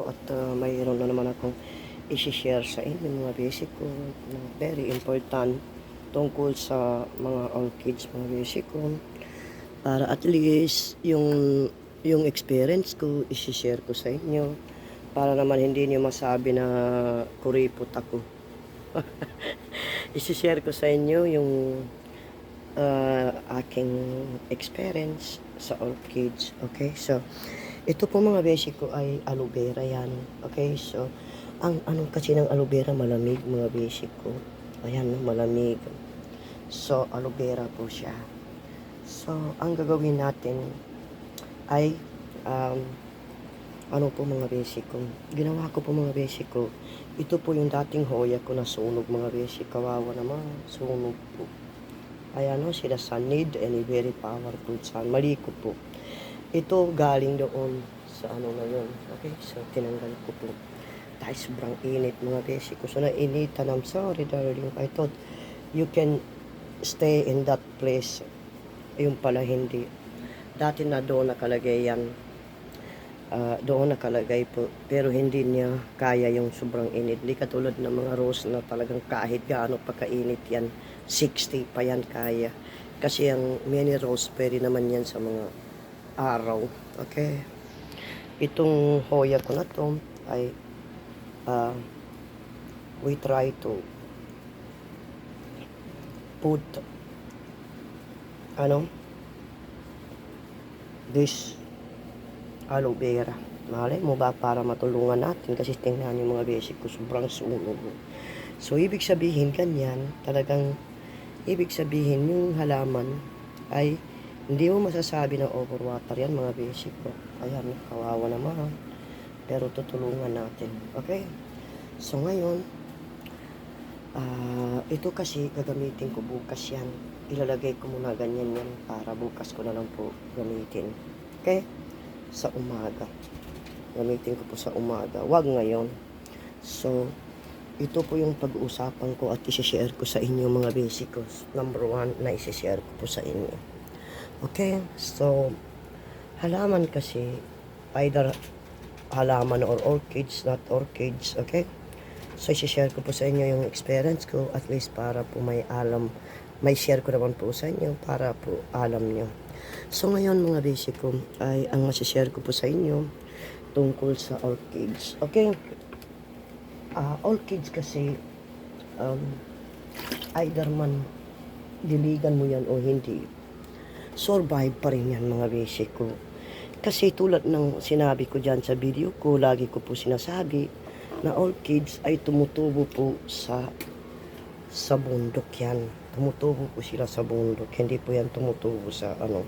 At uh, mayroon na naman akong isi-share sa inyo mga basic ko very important tungkol sa mga orchids mga basic para at least yung yung experience ko isi-share ko sa inyo. Para naman hindi niyo masabi na kuripot ako. Isi-share ko sa inyo yung uh, aking experience sa orchids okay? So ito po mga basic ko ay aloe vera yan. Okay, so ang ano kasi ng aloe vera malamig mga basic ko. Ayan, malamig. So aloe vera po siya. So ang gagawin natin ay um, ano po mga basic ko. Ginawa ko po mga basic ko. Ito po yung dating hoya ko na sunog mga basic. Kawawa naman, sunog po. Ayan o, sila sa need and very powerful sun. Mali ko po. Ito galing doon sa ano na yun. Okay, so tinanggal ko po. Dahil sobrang init mga basic ko. So nainitan, I'm sorry darling. I thought you can stay in that place. Yung pala hindi. Dati na doon nakalagay yan. Ah, doon nakalagay po. Pero hindi niya kaya yung sobrang init. Hindi katulad ng mga rose na talagang kahit gaano pa kainit yan. 60 pa yan kaya. Kasi ang mini rose pwede naman yan sa mga araw. Okay. Itong hoya ko na to ay uh, we try to put ano this aloe vera. Malay mo ba para matulungan natin kasi tingnan yung mga basic ko sobrang sunog. So ibig sabihin ganyan, talagang ibig sabihin yung halaman ay hindi mo masasabi na overwater yan mga basic ko. Ayan, kawawa naman. Pero tutulungan natin. Okay? So ngayon, ah ito kasi gagamitin ko bukas yan. Ilalagay ko muna ganyan yan para bukas ko na lang po gamitin. Okay? Sa umaga. Gamitin ko po sa umaga. Wag ngayon. So, ito po yung pag-uusapan ko at isi-share ko sa inyo mga basic ko. Number one na isi-share ko po sa inyo. Okay, so halaman kasi either halaman or orchids, not orchids, okay? So i-share ko po sa inyo yung experience ko at least para po may alam, may share ko naman po sa inyo para po alam nyo. So ngayon mga basic ko ay ang masishare ko po sa inyo tungkol sa orchids. Okay? Ah, orchids kasi um, either man diligan mo yan o hindi survive pa rin yan mga basic ko. Kasi tulad ng sinabi ko dyan sa video ko, lagi ko po sinasabi na all kids ay tumutubo po sa sa bundok yan. Tumutubo po sila sa bundok, hindi po yan tumutubo sa ano.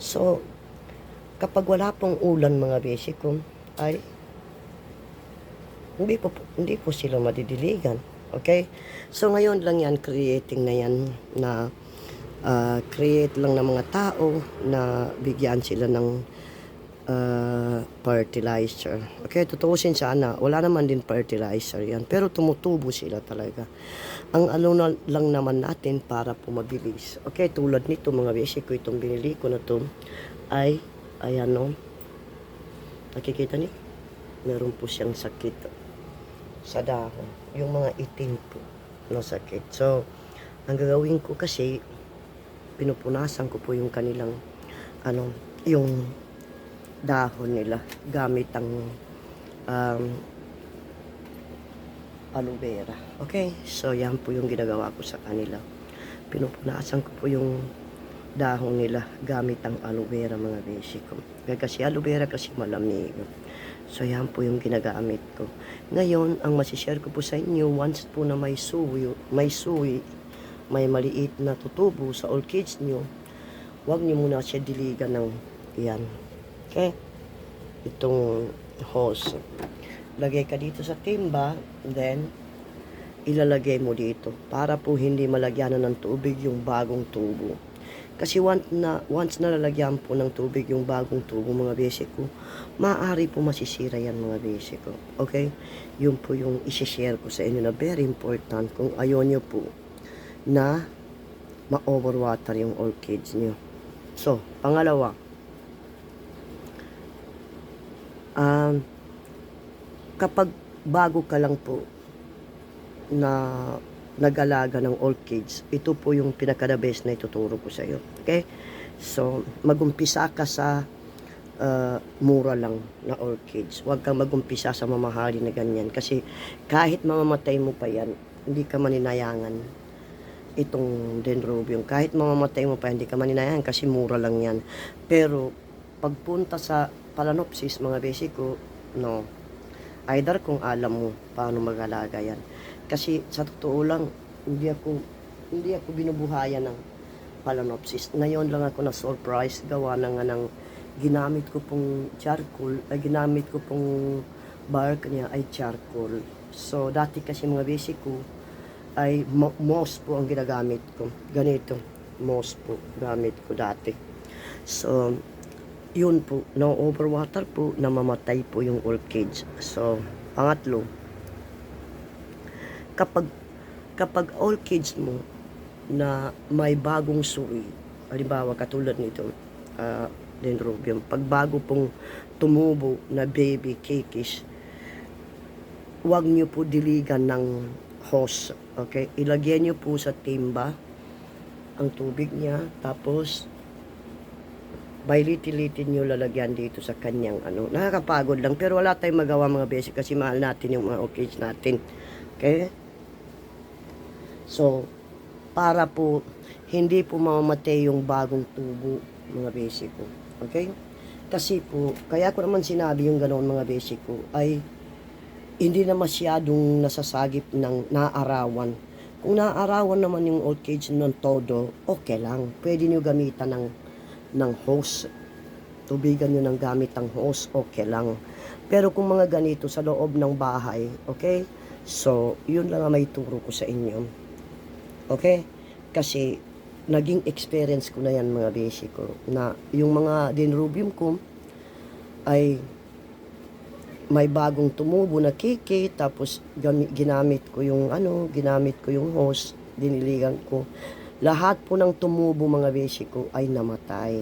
So, kapag wala pong ulan mga basic ko, ay hindi po, hindi po sila madidiligan. Okay? So, ngayon lang yan, creating na yan na uh, create lang ng mga tao na bigyan sila ng uh, fertilizer. Okay, tutuusin sana, wala naman din fertilizer yan, pero tumutubo sila talaga. Ang ano na lang naman natin para po mabilis. Okay, tulad nito mga basic ko, itong binili ko na to ay, ayan no, nakikita ni meron po siyang sakit sa dahon. Yung mga itim po na sakit. So, ang gagawin ko kasi, pinupunasan ko po yung kanilang ano, yung dahon nila gamit ang um, aloe vera. Okay? So, yan po yung ginagawa ko sa kanila. Pinupunasan ko po yung dahon nila gamit ang aloe vera mga basic ko. Kasi aloe vera kasi malamig. So, yan po yung ginagamit ko. Ngayon, ang masishare ko po sa inyo, once po na may suwi, may suwi, may maliit na tutubo sa orchids nyo, huwag nyo muna siya diligan ng yan. Okay? Itong hose. Lagay ka dito sa timba, then, ilalagay mo dito para po hindi malagyanan ng tubig yung bagong tubo. Kasi once na, once na lalagyan po ng tubig yung bagong tubo mga basic ko, maaari po masisira yan mga basic ko. Okay? Yun po yung isi-share ko sa inyo na very important kung ayaw nyo po na ma-overwater yung orchids nyo. So, pangalawa, um, kapag bago ka lang po na nag-alaga ng orchids, ito po yung pinaka-the na ituturo ko sa iyo. Okay? So, magumpisa ka sa uh, mura lang na orchids. Huwag kang magumpisa sa mamahali na ganyan. Kasi kahit mamamatay mo pa yan, hindi ka maninayangan itong dendrobium. Kahit mamamatay mo pa, hindi ka maninayangan kasi mura lang yan. Pero, pagpunta sa Palanopsis, mga besiko, no. Either kung alam mo paano mag-alaga yan. Kasi sa totoo lang, hindi ako hindi ako binubuhayan ng Palanopsis. Ngayon lang ako na surprise gawa na nga ng ginamit ko pong charcoal, ay ginamit ko pong bark niya ay charcoal. So dati kasi mga basic ko ay mo- moss po ang ginagamit ko. Ganito, moss po gamit ko dati. So yun po, no overwater po, namamatay po yung orchids. So, pangatlo, kapag kapag orchids mo na may bagong suri, halimbawa katulad nito, uh, dendrobium, pag bago pong tumubo na baby kikis, huwag nyo po diligan ng hose, okay? Ilagyan nyo po sa timba ang tubig niya, tapos bailiti-litin nyo lalagyan dito sa kanyang ano. Nakakapagod lang, pero wala tayong magawa mga basic kasi mahal natin yung mga orchids natin. Okay? So, para po hindi po mamamatay yung bagong tubo mga basic ko. Okay? Kasi po, kaya ko naman sinabi yung ganoon mga basic ko ay hindi na masyadong nasasagip ng naarawan. Kung naarawan naman yung orchids ng todo, okay lang. Pwede nyo gamitan ng ng hose. Tubigan nyo ng gamit ng hose, okay lang. Pero kung mga ganito sa loob ng bahay, okay? So, yun lang ang may turo ko sa inyo. Okay? Kasi, naging experience ko na yan mga basic ko. Na yung mga dendrobium ko ay may bagong tumubo na kiki, tapos ginamit ko yung ano, ginamit ko yung hose, diniligan ko. Lahat po ng tumubo mga basic ko ay namatay.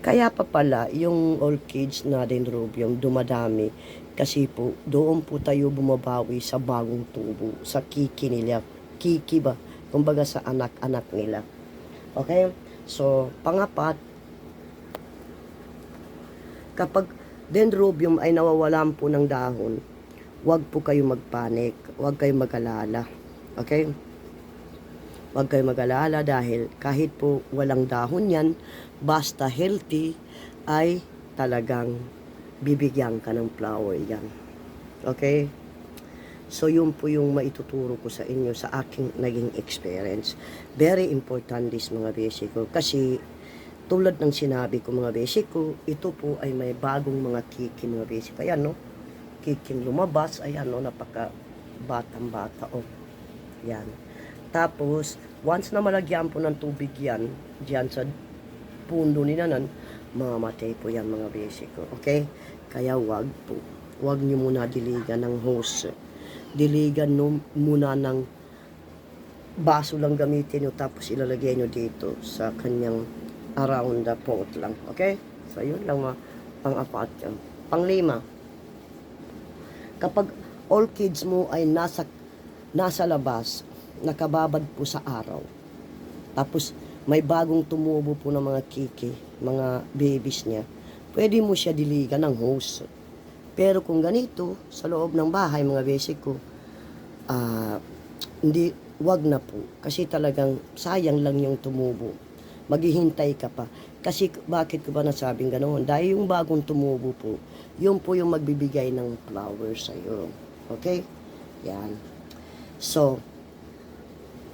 Kaya pa pala, yung orchids na dendrobium dumadami kasi po doon po tayo bumabawi sa bagong tubo, sa kiki nila. Kiki ba? Kumbaga sa anak-anak nila. Okay? So, pangapat, kapag dendrobium ay nawawalan po ng dahon, huwag po kayo magpanik, huwag kayo mag-alala. Okay? Huwag kayo mag-alala dahil kahit po walang dahon yan, basta healthy, ay talagang bibigyan ka ng flower yan. Okay? So, yun po yung maituturo ko sa inyo sa aking naging experience. Very important this mga basic ko. Kasi, tulad ng sinabi ko mga basic ko, ito po ay may bagong mga kikin mga basic. Ayan, no? Kikin lumabas. Ayan, no? Napaka batang bata. Oh. Yan. Tapos, once na malagyan po ng tubig yan, diyan sa pundo ni nanan, mamamatay po yan mga basic ko. Okay? Kaya wag po. Wag niyo muna diligan ng hose. Diligan no, muna ng baso lang gamitin nyo tapos ilalagay nyo dito sa kanyang around the pot lang. Okay? So, yun lang mga pang-apat yan. Panglima, kapag all kids mo ay nasa nasa labas, nakababad po sa araw. Tapos, may bagong tumubo po ng mga kiki, mga babies niya. Pwede mo siya diligan ng hose. Pero kung ganito, sa loob ng bahay, mga basic ko, ah, hindi, wag na po. Kasi talagang sayang lang yung tumubo. Maghihintay ka pa. Kasi bakit ko ba nasabing ganoon? Dahil yung bagong tumubo po, yun po yung magbibigay ng flowers sa'yo. Okay? Yan. So,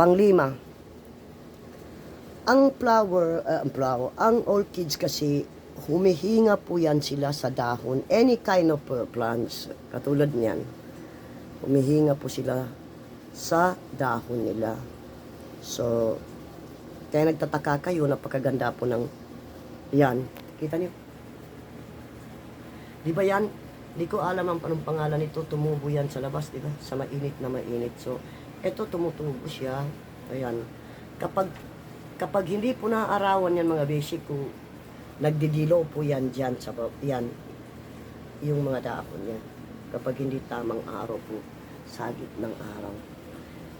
panglima, ang flower, uh, ang flower, ang orchids kasi, humihinga po yan sila sa dahon. Any kind of plants, katulad niyan. Humihinga po sila sa dahon nila. So, kaya nagtataka kayo, napakaganda po ng, yan, kita niyo? Di ba yan? Di ko alam ang anong pangalan nito, tumubo yan sa labas, di ba? Sa mainit na mainit. So, eto tumutubo siya. Ayan. Kapag kapag hindi po naaarawan yan mga basic ko, nagdidilo po yan dyan sa yan. Yung mga dahon yan. kapag hindi tamang araw po, sagit ng araw.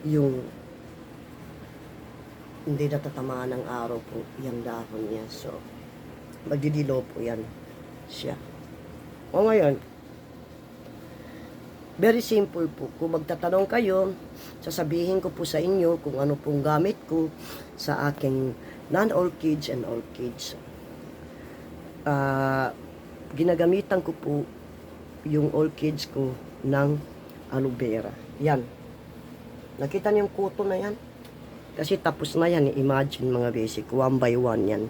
Yung hindi natatamaan ng araw po yung dahon niya. So, magdidilo po yan siya. O ngayon, very simple po. Kung magtatanong kayo, sasabihin ko po sa inyo kung ano pong gamit ko sa aking non-orchids and orchids. Ah, ginagamitan ko po yung orchids ko ng aloe vera. Yan. Nakita niyo yung kuto na yan? Kasi tapos na yan. Imagine mga basic. One by one yan.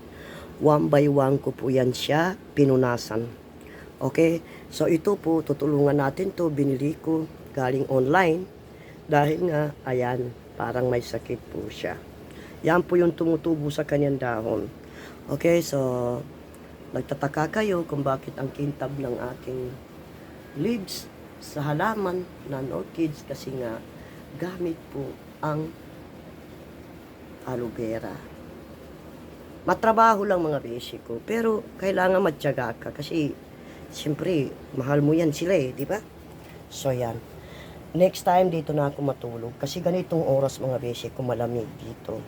One by one ko po yan siya pinunasan. Okay? So ito po, tutulungan natin to Binili ko galing online. Dahil nga, ayan, parang may sakit po siya. Yan po yung tumutubo sa kanyang dahon. Okay, so nagtataka kayo kung bakit ang kintab ng aking leaves sa halaman ng orchids kasi nga gamit po ang aloe vera. Matrabaho lang mga beshi ko, pero kailangan matyaga ka kasi siyempre mahal mo yan sila eh, di ba? So yan. Next time dito na ako matulog kasi ganitong oras mga beshi ko malamig dito.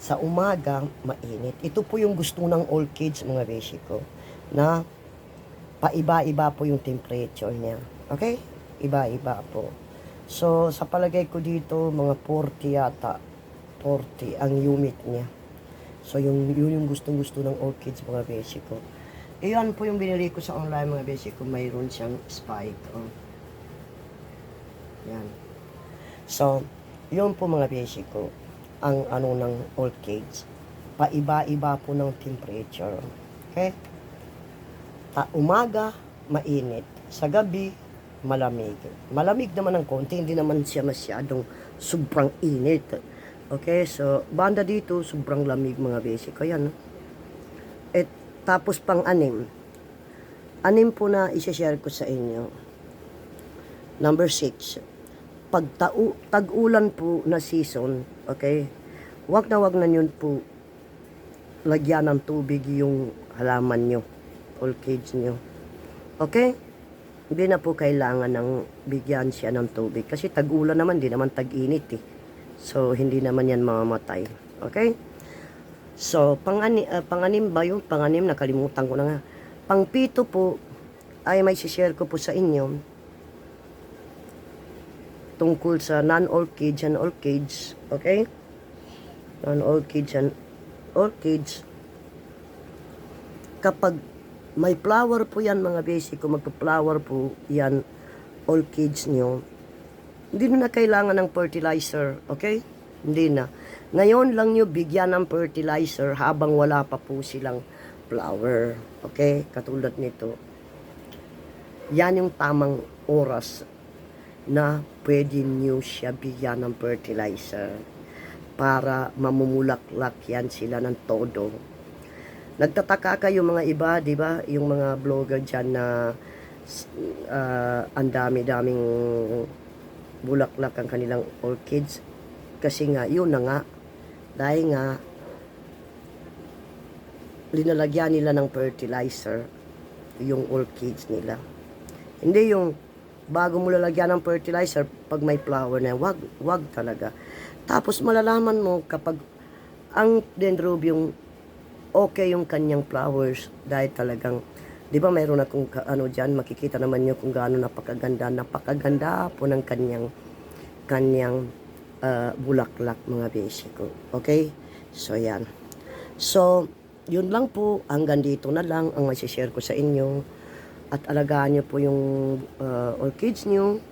Sa umaga, mainit. Ito po yung gusto ng all kids mga beshi ko na paiba-iba po yung temperature niya. Okay? Iba-iba po. So, sa palagay ko dito, mga 40 yata. 40 ang unit niya. So, yung, yun yung gustong-gusto ng orchids, mga basic ko. Iyan po yung binili ko sa online, mga basic ko. Mayroon siyang spike. Oh. Yan. So, yun po mga basic ko. Ang ano ng orchids. Paiba-iba po ng temperature. Okay? Ta umaga, mainit. Sa gabi, malamig. Malamig naman ng konti, hindi naman siya masyadong sobrang init. Okay, so banda dito, sobrang lamig mga basic. Kaya no? At tapos pang anim. Anim po na isa-share ko sa inyo. Number six. Pag tau- tag-ulan po na season, okay, wag na wag na yun po lagyan ng tubig yung halaman nyo, orchids nyo. Okay? Hindi na po kailangan ng bigyan siya ng tubig. Kasi tag-ulan naman, di naman tag-init eh. So, hindi naman yan mamamatay. Okay? So, pang-ani, ah, pang-anim ba yun? Pang-anim, nakalimutan ko na nga. Pang-pito po, ay may share ko po sa inyo tungkol sa non-orchids and orchids. Okay? Non-orchids and orchids. Kapag may flower po yan mga basic, kung magpa-flower po yan, orchids nyo, hindi na kailangan ng fertilizer, okay? Hindi na. Ngayon lang nyo bigyan ng fertilizer habang wala pa po silang flower, okay? Katulad nito. Yan yung tamang oras na pwede nyo siya bigyan ng fertilizer para mamumulaklak yan sila ng todo. Nagtataka kayo mga iba, di ba? Yung mga vlogger dyan na uh, ang dami-daming bulaklak ang kanilang orchids. Kasi nga, yun na nga. Dahil nga, linalagyan nila ng fertilizer yung orchids nila. Hindi yung bago mo lalagyan ng fertilizer pag may flower na, wag, wag talaga. Tapos malalaman mo kapag ang dendrobium okay yung kanyang flowers dahil talagang, di ba mayroon akong ano dyan, makikita naman nyo kung gaano napakaganda, napakaganda po ng kanyang, kanyang ah, bulaklak mga besiko. Okay? So, yan. So, yun lang po, hanggang dito na lang ang share ko sa inyo. At alagaan nyo po yung ah, orchids nyo,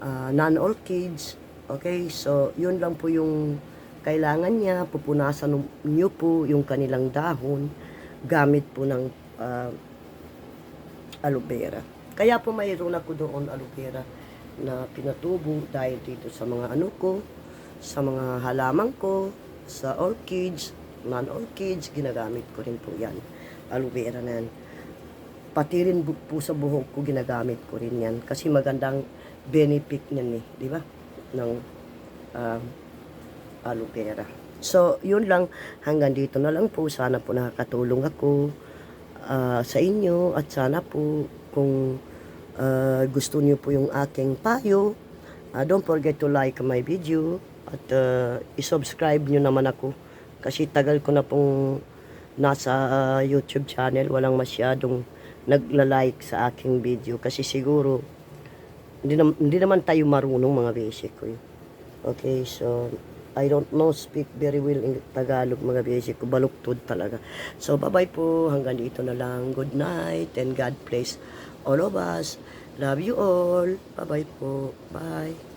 ah, non-orchids. Okay? So, yun lang po yung kailangan niya, pupunasan niyo po yung kanilang dahon gamit po ng ah, aloe vera. Kaya po mayroon ako doon aloe vera na pinatubo dahil dito sa mga ano ko, sa mga halaman ko, sa orchids, non-orchids, ginagamit ko rin po yan. Aloe vera na yan. Pati rin po sa buhok ko, ginagamit ko rin yan. Kasi magandang benefit niyan eh, di ba? Ng ah, aloe vera. So, yun lang. Hanggang dito na lang po. Sana po nakakatulong ako ah, sa inyo at sana po kung ah, gusto niyo po yung aking payo, ah, don't forget to like my video at ah, i-subscribe niyo naman ako kasi tagal ko na pong nasa ah, YouTube channel, walang masyadong nagla-like sa aking video kasi siguro hindi, nam- hindi naman tayo marunong mga basic ko. eh. Okay, so I don't know speak very well in Tagalog mga basic ko, baluktod talaga. So bye-bye po, hanggang dito na lang. Good night and God bless all of us. Love you all. Bye-bye po. Bye.